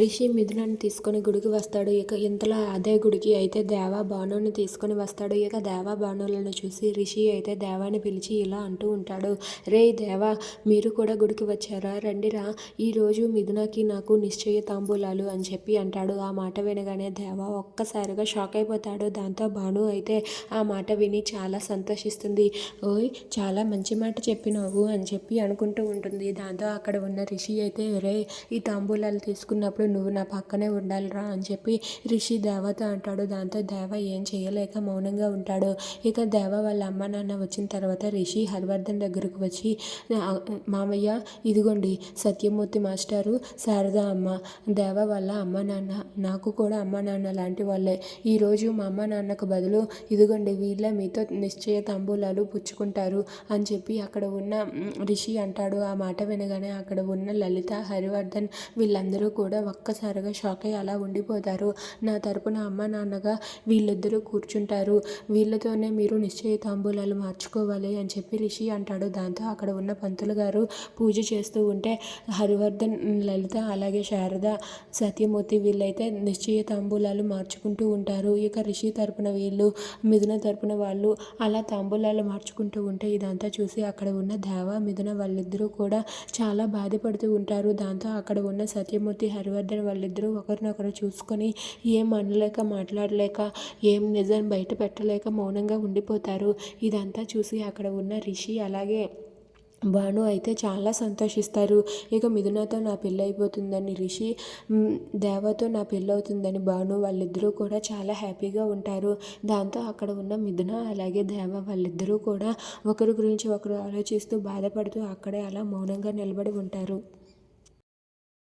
రిషి మిథునాన్ని తీసుకొని గుడికి వస్తాడు. ఇక ఇంతలో అదే గుడికి అయితే దేవా భానుని తీసుకొని వస్తాడు. ఇక దేవా భానులను చూసి రిషి అయితే దేవాని పిలిచి ఇలా అంటూ ఉంటాడు. రే దేవా మీరు కూడా గుడికి వచ్చారా? రండిరా ఈరోజు మిథునాకి నాకు నిశ్చయ తాంబూలాలు అని చెప్పి అంటాడు. ఆ మాట వినగానే దేవా ఒక్కసారిగా షాక్ అయిపోతాడు. దాంతో భాను అయితే ఆ మాట విని చాలా సంతోషిస్తుంది. ఓయ్ చాలా మంచి మాట చెప్పినావు అని చెప్పి అనుకుంటూ ఉంటుంది. దాంతో అక్కడ ఉన్న రిషి అయితే రే ఈ తాంబూలాలు తీసుకున్నప్పుడు నువ్వు నా పక్కనే ఉండాలిరా అని చెప్పి రిషి దేవతో అంటాడు. దాంతో దేవ ఏం చేయలేక మౌనంగా ఉంటాడు. ఇక దేవ వాళ్ళ అమ్మ నాన్న వచ్చిన తర్వాత రిషి హరివర్ధన్ దగ్గరకు వచ్చి మామయ్య ఇదిగోండి సత్యమూర్తి మాస్టారు శారద అమ్మ దేవ వాళ్ళ అమ్మ నాన్న నాకు కూడా అమ్మ నాన్న లాంటి వాళ్ళే. ఈరోజు మా అమ్మ నాన్నకు బదులు ఇదిగోండి వీళ్ళ మీతో నిశ్చయ తంబూలాలు పుచ్చుకుంటారు అని చెప్పి అక్కడ ఉన్న రిషి అంటాడు. ఆ మాట వినగానే అక్కడ ఉన్న లలిత హరివర్ధన్ వీళ్ళందరూ కూడా ఒక్కసారిగా షాక్ అయ్యి అలా ఉండిపోతారు. నా తరపున అమ్మ నాన్నగా వీళ్ళిద్దరూ కూర్చుంటారు. వీళ్ళతోనే మీరు నిశ్చయ తాంబూలాలు మార్చుకోవాలి అని చెప్పి రిషి అంటాడు. దాంతో అక్కడ ఉన్న పంతులు గారు పూజ చేస్తూ ఉంటే హరివర్ధన్ లలిత అలాగే శారద సత్యమూర్తి వీళ్ళైతే నిశ్చయ తాంబూలాలు మార్చుకుంటూ ఉంటారు. ఇక రిషి తరపున వీళ్ళు మిథున తరపున వాళ్ళు అలా తాంబూలాలు మార్చుకుంటూ ఉంటే ఇదంతా చూసి అక్కడ ఉన్న దేవ మిథున వాళ్ళిద్దరూ కూడా చాలా బాధపడుతూ ఉంటారు. దాంతో అక్కడ ఉన్న సత్యమూర్తి హరివర్ధన్ వాళ్ళిద్దరూ ఒకరినొకరు చూసుకొని ఏం అనలేక మాట్లాడలేక ఏం నిజం బయట పెట్టలేక మౌనంగా ఉండిపోతారు. ఇదంతా చూసి అక్కడ ఉన్న రిషి అలాగే భాను అయితే చాలా సంతోషిస్తారు. ఇక మిథునతో నా పెళ్ళి అయిపోతుందని రిషి దేవతో నా పెళ్ళి అవుతుందని భాను వాళ్ళిద్దరూ కూడా చాలా హ్యాపీగా ఉంటారు. దాంతో అక్కడ ఉన్న మిథున అలాగే దేవ వాళ్ళిద్దరూ కూడా ఒకరి గురించి ఒకరు ఆలోచిస్తూ బాధపడుతూ అక్కడే అలా మౌనంగా నిలబడి ఉంటారు.